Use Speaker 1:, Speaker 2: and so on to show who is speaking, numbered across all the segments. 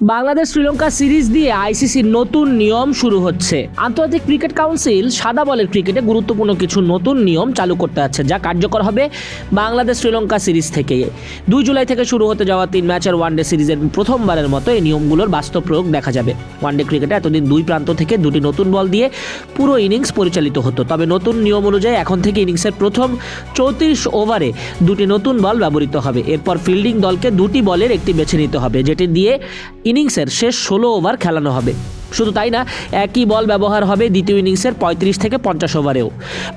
Speaker 1: Bangladesh Sri Lanka series দিয়ে আইসিসির নতুন নিয়ম শুরু হচ্ছে। আন্তর্জাতিক ক্রিকেট কাউন্সিল সাদা বলের ক্রিকেটে গুরুত্বপূর্ণ কিছু নতুন নিয়ম চালু করতে যাচ্ছে, যা কার্যকর হবে বাংলাদেশ শ্রীলঙ্কা সিরিজ থেকে দুই জুলাই থেকে শুরু হতে যাওয়া তিন ম্যাচের ওয়ানডে সিরিজের প্রথমবারের মতো এই নিয়মগুলোর বাস্তব প্রয়োগ দেখা যাবে। ওয়ানডে ক্রিকেটে এতদিন দুই প্রান্ত থেকে দুটি নতুন বল দিয়ে পুরো ইনিংস পরিচালিত হতো, তবে নতুন নিয়ম অনুযায়ী এখন থেকে ইনিংসের প্রথম চৌত্রিশ ওভারে দুটি নতুন বল ব্যবহৃত হবে। এরপর ফিল্ডিং দলকে দুটি বলের একটি বেছে নিতে হবে, যেটি দিয়ে ইনিংসের শেষ ষোলো ওভার খেলানো হবে। শুধু তাই না, একই বল ব্যবহার হবে দ্বিতীয় ইনিংসের পঁয়ত্রিশ থেকে পঞ্চাশ ওভারেও।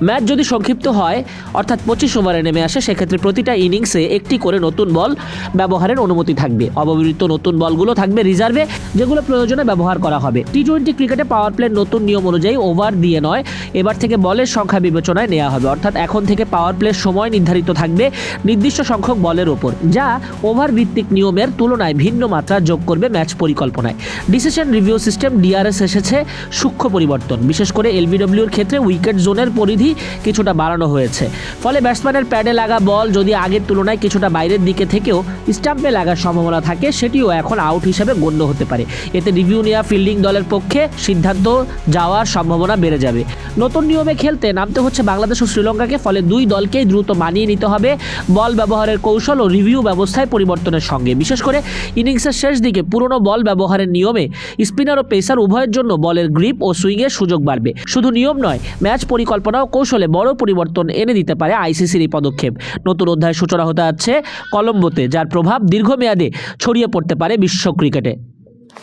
Speaker 1: ম্যাচ যদি সংক্ষিপ্ত হয়, অর্থাৎ পঁচিশ ওভারে নেমে আসে, সেক্ষেত্রে প্রতিটা ইনিংসে একটি করে নতুন বল ব্যবহারের অনুমতি থাকবে। অব্যবহৃত নতুন বলগুলো থাকবে রিজার্ভে, যেগুলো প্রয়োজনে ব্যবহার করা হবে। টি টোয়েন্টি ক্রিকেটে পাওয়ার প্লের নতুন নিয়ম অনুযায়ী ওভার দিয়ে নয়, এবার থেকে বলের সংখ্যা বিবেচনায় নেওয়া হবে। অর্থাৎ এখন থেকে পাওয়ার প্লের সময় নির্ধারিত থাকবে নির্দিষ্ট সংখ্যক বলের ওপর, যা ওভার ভিত্তিক নিয়মের তুলনায় ভিন্ন মাত্রা যোগ করবে ম্যাচ পরিকল্পনায়। ডিসিশন রিভিউ সিস্টেম ডিআরএস এসেছে সূক্ষ্ম পরিবর্তন। বিশেষ করে এলবিডব্লিউর ক্ষেত্রে উইকেট জোনের পরিধি কিছুটা বাড়ানো হয়েছে। ফলে ব্যাটসম্যানের প্যাডে লাগা বল যদি আগের তুলনায় কিছুটা বাইরের দিকে থেকেও স্টাম্পে লাগার সম্ভাবনা থাকে, সেটিও এখন আউট হিসেবে গণ্য হতে পারে। এতে রিভিউ নেওয়া ফিল্ডিং দলের পক্ষে সিদ্ধান্ত যাওয়ার সম্ভাবনা বেড়ে যাবে। নতুন নিয়মে খেলতে নামতে হচ্ছে বাংলাদেশ ও শ্রীলঙ্কাকে, ফলে দুই দলকেই দ্রুত মানিয়ে নিতে হবে বল ব্যবহারের কৌশল ও রিভিউ ব্যবস্থায় পরিবর্তনের সঙ্গে। বিশেষ করে ইনিংসের শেষ দিকে পুরনো বল ব্যবহারের নিয়মে স্পিনার ও পেসার উভয়ের জন্য বলের গ্রিপ ও সুইংয়ের সুযোগ বাড়বে। শুধু নিয়ম নয়, ম্যাচ পরিকল্পনা ও কৌশলে বড় পরিবর্তন এনে দিতে পারে আইসিসির এই পদক্ষেপ। নতুন অধ্যায় সূচনা হতে যাচ্ছে কলম্বোতে, যার প্রভাব দীর্ঘমেয়াদে ছড়িয়ে পড়তে পারে বিশ্ব ক্রিকেটে।